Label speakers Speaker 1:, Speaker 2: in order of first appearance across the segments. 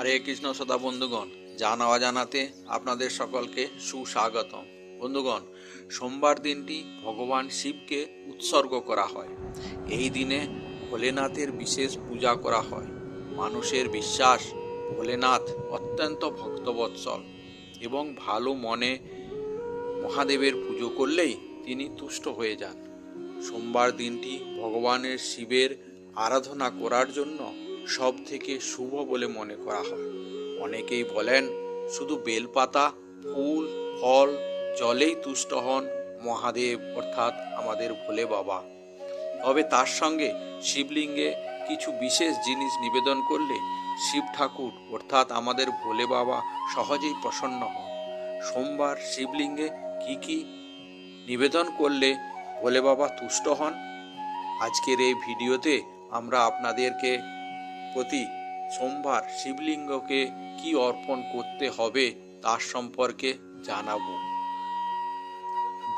Speaker 1: হরে কৃষ্ণ সদা বন্ধুগণ, জানা অজানাতে আপনাদের সকলকে সুস্বাগতম। বন্ধুগণ, সোমবার দিনটি ভগবান শিবকে উৎসর্গ করা হয়। এই দিনে ভোলেনাথের বিশেষ পূজা করা হয়। মানুষের বিশ্বাস, ভোলেনাথ অত্যন্ত ভক্তবৎসল এবং ভালো মনে মহাদেবের পুজো করলেই তিনি তুষ্ট হয়ে যান। সোমবার দিনটি ভগবানের শিবের আরাধনা করার জন্য সব থেকে শুভ বলে মনে করা হয়। অনেকেই বলেন, শুধু বেলপাতা, ফুল, ফল, জলেই তুষ্ট হন মহাদেব, অর্থাৎ আমাদের ভোলে বাবা। তবে তার সঙ্গে শিবলিঙ্গে কিছু বিশেষ জিনিস নিবেদন করলে শিব ঠাকুর, অর্থাৎ আমাদের ভোলে বাবা, সহজেই প্রসন্ন হন। সোমবার শিবলিঙ্গে কি কি নিবেদন করলে ভোলে বাবা তুষ্ট হন? আজকের এই ভিডিওতে আমরা আপনাদেরকে প্রতি সোমবার শিবলিঙ্গকে কি অর্পণ করতে হবে তার সম্পর্কে জানাব।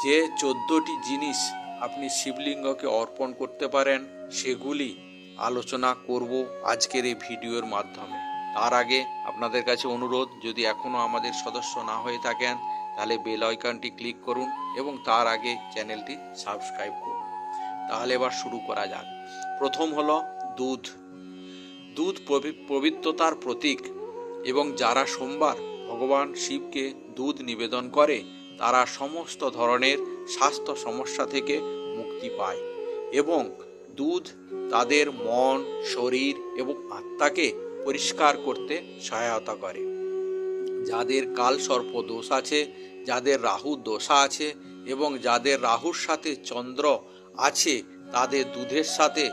Speaker 1: যে চোদ্দটি জিনিস আপনি শিবলিঙ্গকে অর্পণ করতে পারেন, সেগুলি আলোচনা করব আজকের এই ভিডিওর মাধ্যমে। তার আগে আপনাদের কাছে অনুরোধ, যদি এখনও আমাদের সদস্য না হয়ে থাকেন, তাহলে বেল আইকনটি ক্লিক করুন এবং তার আগে চ্যানেলটি সাবস্ক্রাইব করুন। তাহলে এবার শুরু করা যাক। প্রথম হলো দুধ। দুধ পবি- পবিত্রতার প্রতীক এবং যারা সোমবার ভগবান শিবকে দুধ নিবেদন করে, তারা সমস্ত ধরনের স্বাস্থ্য সমস্যা থেকে মুক্তি পায় এবং দুধ তাদের মন, শরীর এবং আত্মাকে পরিষ্কার করতে সহায়তা করে। যাদের কাল সর্প দোষ আছে, যাদের রাহু দোষা আছে এবং যাদের রাহুর সাথে চন্দ্র আছে, তাদের দুধের সাথে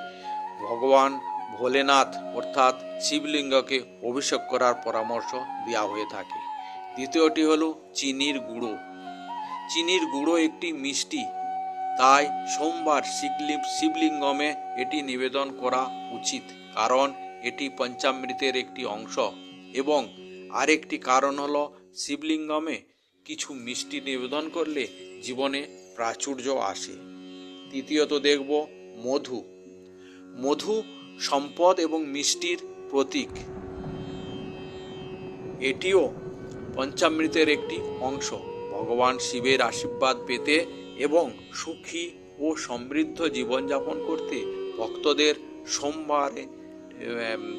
Speaker 1: ভগবান ভোলেনাথ অর্থাৎ শিবলিঙ্গকে অভিষেক করার পরামর্শ দেওয়া হয়ে থাকে। দ্বিতীয়টি হলো চিনির গুঁড়ো। চিনির গুঁড়ো একটি মিষ্টি, তাই সোমবার শিবলি- শিবলিঙ্গমে এটি নিবেদন করা উচিত, কারণ এটি পঞ্চামৃতের একটি অংশ। এবং আরেকটি কারণ হলো শিবলিঙ্গমে কিছু মিষ্টি নিবেদন করলে জীবনে প্রাচুর্য আসে। তৃতীয়ত দেখব মধু। মধু সম্পদ এবং মিষ্টির প্রতীক। এটিও পঞ্চামৃতের একটি অংশ। ভগবান শিবের আশীর্বাদ পেতে এবং সুখী ও সমৃদ্ধ জীবনযাপন করতে ভক্তদের সোমবারে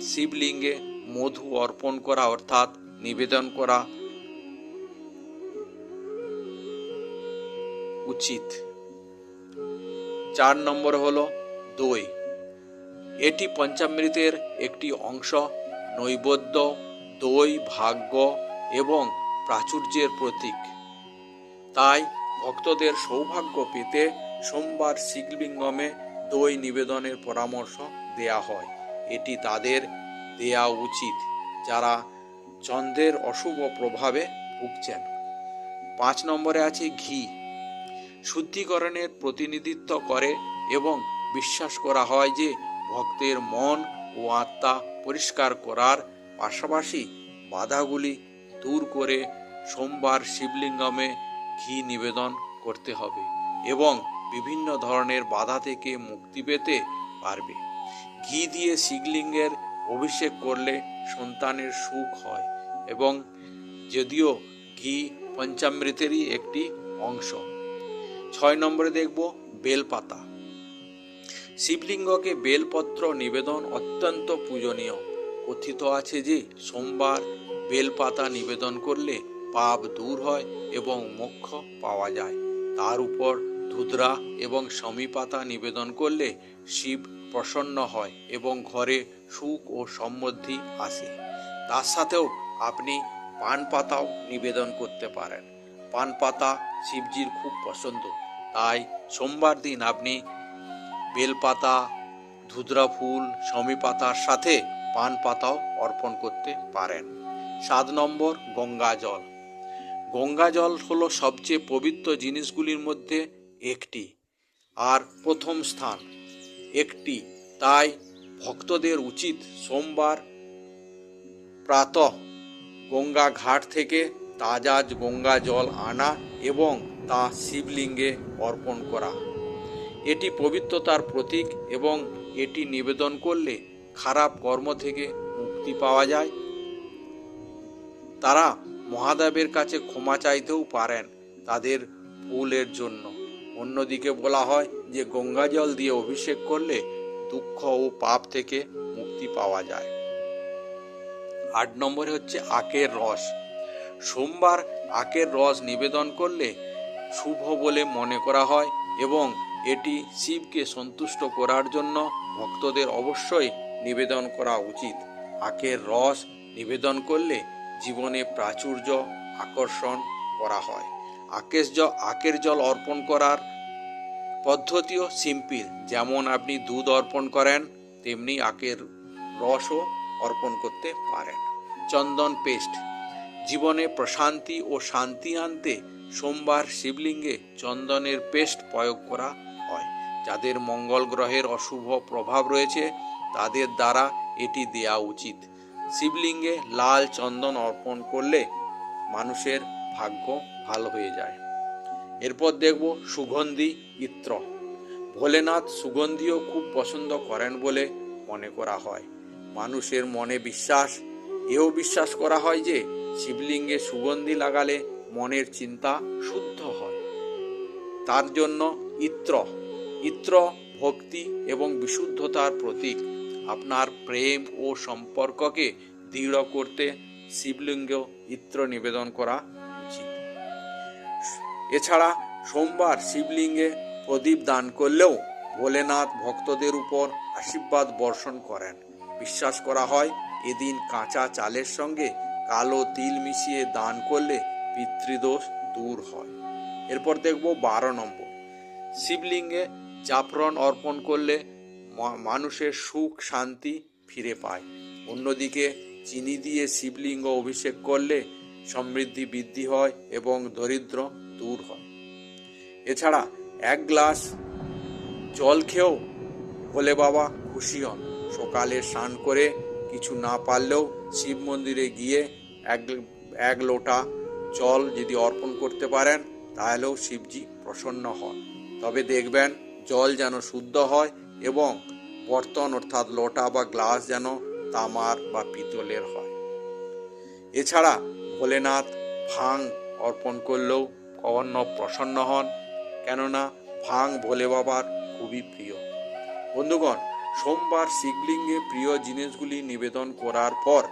Speaker 1: শিবলিঙ্গে মধু অর্পণ করা অর্থাৎ নিবেদন করা উচিত। চার নম্বর হলো দই। এটি পঞ্চামৃতের একটি অংশ, নৈবদ্য, দই, ভাগ্য এবং প্রাচুর্যের প্রতীক। তাই ভক্তদের সৌভাগ্য পেতে সোমবার শিগলিঙ্গমে দই নিবেদনের পরামর্শ দেয়া হয়। এটি তাদের দেয়া উচিত, যারা চন্দ্রের অশুভ প্রভাবে ভুগছেন। পাঁচ নম্বরে আছে ঘি। শুদ্ধিকরণের প্রতিনিধিত্ব করে এবং বিশ্বাস করা হয় যে ভক্তের মন ও আত্মা পরিষ্কার করার পাশাপাশি বাধাগুলি দূর করে সোমবার শিবলিঙ্গমে ঘি নিবেদন করতে হবে এবং বিভিন্ন ধরনের বাধা থেকে মুক্তি পেতে পারবে। ঘি দিয়ে শিবলিঙ্গের অভিষেক করলে সন্তানের সুখ হয় এবং যদিও ঘি পঞ্চামৃতেরই একটি অংশ। ছয় নম্বরে দেখব বেলপাতা। শিবলিঙ্গকে বেলপত্র নিবেদন অত্যন্ত পূজনীয়। কথিত আছে যে, সোমবার বেলপাতা নিবেদন করলে পাপ দূর হয় এবং মোক্ষ পাওয়া যায়। তার উপর ধুধরা এবং সমী পাতা নিবেদন করলে শিব প্রসন্ন হয় এবং ঘরে সুখ ও সমৃদ্ধি আসে। তার সাথেও আপনি পান পাতাও নিবেদন করতে পারেন। পান পাতা শিবজির খুব পছন্দ। তাই সোমবার দিন আপনি বেলপাতা ধুদরা ফুল সমী পাতার সাথে পান পাতাও অর্পণ করতে পারেন। সাত নম্বর, গঙ্গা জল। গঙ্গা জল হলো সবচেয়ে পবিত্র জিনিসগুলির মধ্যে একটি আর প্রথম স্থান। একটি। তাই ভক্তদের উচিত সোমবার প্রাতঃ গঙ্গা ঘাট থেকে তাজা গঙ্গা জল আনা এবং তা শিবলিঙ্গে অর্পণ করা। এটি পবিত্রতার প্রতীক এবং এটি নিবেদন করলে খারাপ কর্ম থেকে মুক্তি পাওয়া যায়। তারা মহাদেবের কাছে ক্ষমা চাইতেও পারেন তাদের ভুলের জন্য। অন্যদিকে বলা হয় যে, গঙ্গা জল দিয়ে অভিষেক করলে দুঃখ ও পাপ থেকে মুক্তি পাওয়া যায়। আট নম্বরে হচ্ছে আখের রস। সোমবার আখের রস নিবেদন করলে শুভ বলে মনে করা হয় এবং এটি শিবকে সন্তুষ্ট করার জন্য ভক্তদের অবশ্যই নিবেদন করা উচিত। আখের রস নিবেদন করলে জীবনে প্রাচুর্য, আকর্ষণ করা হয়। আকেশ জল আখের জল অর্পণ করার পদ্ধতিও সিম্পল। যেমন আপনি দুধ অর্পণ করেন, তেমনি আখের রসও অর্পণ করতে পারেন। চন্দন পেস্ট। জীবনে প্রশান্তি ও শান্তি আনতে সোমবার শিবলিঙ্গে চন্দনের পেস্ট প্রয়োগ করা যাদের মঙ্গল গ্রহের অশুভ প্রভাব রয়েছে, তাদের দ্বারা এটি দেয়া উচিত। শিবলিঙ্গে লাল চন্দন অর্পণ করলে মানুষের ভাগ্য ভালো হয়ে যায়। এরপর দেখব সুগন্ধি ইত্র। ভোলেনাথ সুগন্ধিও খুব পছন্দ করেন বলে মনে করা হয়। মানুষের মনে বিশ্বাস, এও বিশ্বাস করা হয় যে শিবলিঙ্গে সুগন্ধি লাগালে মনের চিন্তা শুদ্ধ হয়। তার জন্য ইত্র ইত্র, ভক্তি এবং বিশুদ্ধতার প্রতীক। আপনার প্রেম ও সম্পর্ককে দৃঢ় করতে শিবলিঙ্গ ইত্র নিবেদন করা উচিত। এছাড়া সোমবার শিবলিঙ্গে প্রদীপ দান করলেও ভোলেনাথ ভক্তদের উপর আশীর্বাদ বর্ষণ করেন। বিশ্বাস করা হয়, এদিন কাঁচা চালের সঙ্গে কালো তিল মিশিয়ে দান করলে পিতৃদোষ দূর হয়। এরপর দেখব বারো নম্বর। শিবলিঙ্গে জাফরন অর্পণ করলে মানুষের সুখ, শান্তি ফিরে পায়। অন্যদিকে চিনি দিয়ে শিবলিঙ্গ অভিষেক করলে সমৃদ্ধি বৃদ্ধি হয় এবং দরিদ্র দূর হয়। এছাড়া এক গ্লাস জল খেয়েও ভোলে বাবা খুশি হন। সকালে স্নান করে কিছু না পারলেও শিব মন্দিরে গিয়ে এক এক লোটা জল যদি অর্পণ করতে পারেন, তাহলেও শিবজি প্রসন্ন হন। তবে দেখবেন জল যেন শুদ্ধ হয় এবং বর্তন অর্থাৎ লোটা বা গ্লাস যেন তামার বা পিতলের হয়। এছাড়া ভোলেনাথ ভাং অর্পণ করলেও অন্য প্রসন্ন হন, কেননা ভাং ভোলে বাবার খুবই প্রিয়। বন্ধুগণ, সোমবার শিবলিঙ্গে প্রিয় জিনিসগুলি নিবেদন করার পর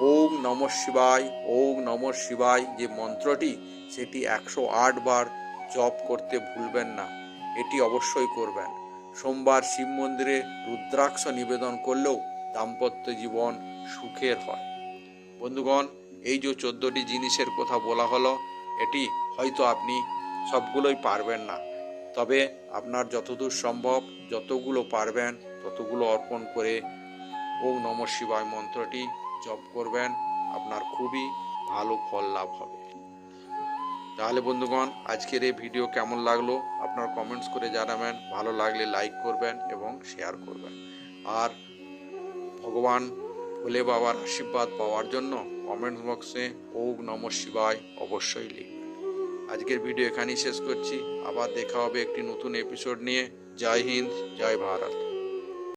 Speaker 1: ওম নম শিবায় ওম নম শিবায় যে মন্ত্রটি, সেটি একশো আট বার জপ করতে ভুলবেন না। এটি অবশ্যই করবেন। সোমবার শিব মন্দিরে রুদ্রাক্ষ নিবেদন করলেও দাম্পত্য জীবন সুখের হয়। বন্ধুগণ, এই যে চোদ্দটি জিনিসের কথা বলা হলো, এটি হয়তো আপনি সবগুলোই পারবেন না। তবে আপনার যতদূর সম্ভব যতগুলো পারবেন, ততগুলো অর্পণ করে ওম নম শিবায় মন্ত্রটি জপ করবেন। আপনার খুবই ভালো ফল লাভ হবে। তাহলে বন্ধুগণ, আজকের এই ভিডিও কেমন লাগল? আপনার কমেন্টস করে জানাবেন। ভালো লাগলে লাইক করবেন এবং শেয়ার করবেন। আর ভগবান ভোলে বাবার আশীর্বাদ পাওয়ার জন্য কমেন্টস বক্সে ওম নম শিবায় অবশ্যই লিখবেন। আজকের ভিডিও এখানেই শেষ করছি। আবার দেখা হবে একটি নতুন এপিসোড নিয়ে। জয় হিন্দ, জয় ভারত।